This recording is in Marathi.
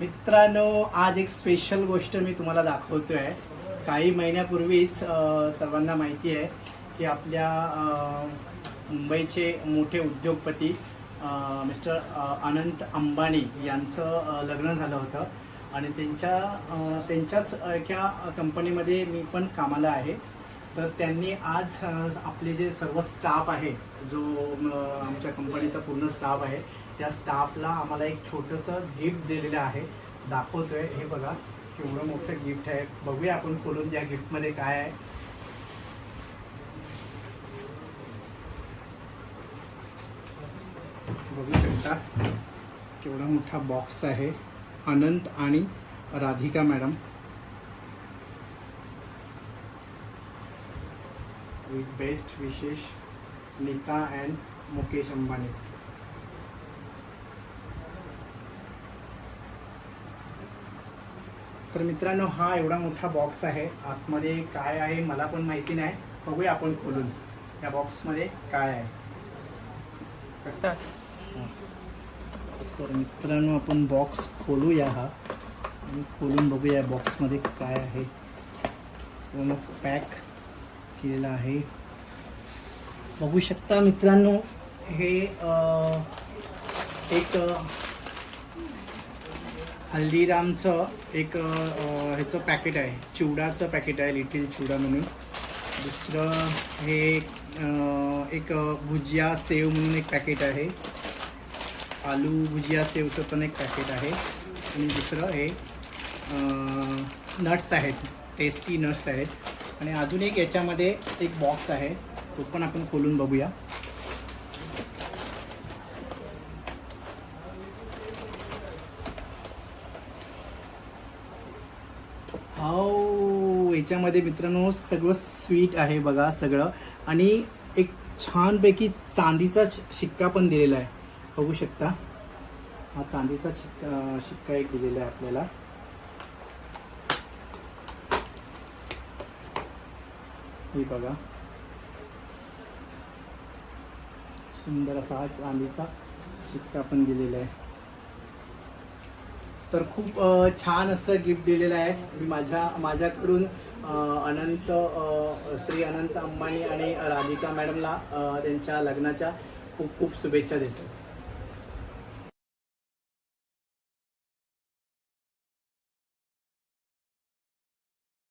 मित्रांनो आज एक स्पेशल गोष्ट मी तुम्हाला दाखवतोय. काही महिन्यापूर्वीच सर्वांना माहिती आहे की आपल्या मुंबईचे मोठे उद्योगपती मिस्टर अनंत अंबानी यांचं लग्न झालं होतं. आणि त्यांच्या त्यांच्याच एका कंपनीमध्ये मी पण कामाला आहे. तर त्यांनी आज आपले जे सर्व स्टाफ आहे जो आमच्या कंपनीचा पूर्ण स्टाफ आहे त्या स्टाफला आम्हाला एक छोटंसं गिफ्ट दिलेलं आहे. दाखवतोय हे बघा केवढं मोठं गिफ्ट आहे. बघूया आपण खोलून या गिफ्टमध्ये काय आहे. बघू शकता केवढा मोठा बॉक्स आहे. अनंत आणि राधिका मॅडम. विथ बेस्ट विशेष नीता अँड मुकेश अंबानी तर मित्रांनो हा एवढा मोठा बॉक्स आहे. आतमध्ये काय आहे मला पण माहिती नाही. बघूया आपण खोलून. या बॉक्समध्ये काय आहे. तर मित्रांनो आपण बॉक्स खोलूया हा. आणि खोलून बघूया बॉक्समध्ये काय आहे. पॅक केलेलं आहे. बघू शकता मित्रांनो हे एक हल्दीरामचं एक ह्याचं पॅकेट आहे. चिवडाचं पॅकेट आहे लिटिल चिवडा म्हणून. दुसरं हे एक भुजिया सेव म्हणून एक पॅकेट आहे. आलू भुजिया सेवचं पण एक पॅकेट आहे. आणि दुसरं हे नट्स आहेत. टेस्टी नट्स आहेत. आणि अजून एक याच्यामध्ये एक बॉक्स आहे. तो पण आपण खोलून बघूया. हो याच्यामध्ये मित्रांनो सगळं स्वीट आहे बघा सगळं. आणि एक छानपैकी चांदीचा शिक्का पण दिलेला आहे. बघू शकता. हा चांदीचा शिक्का शिक्का एक दिलेला आहे आपल्याला. हे बघा. सुंदर असा हा चांदीचा शिक्का पण दिलेला आहे. तर खूप छान असं गिफ्ट दिलेलं आहे. मी माझ्या माझ्याकडून अनंत श्री अनंत अंबानी आणि राधिका मॅडमला त्यांच्या लग्नाच्या खूप खूप शुभेच्छा देतो.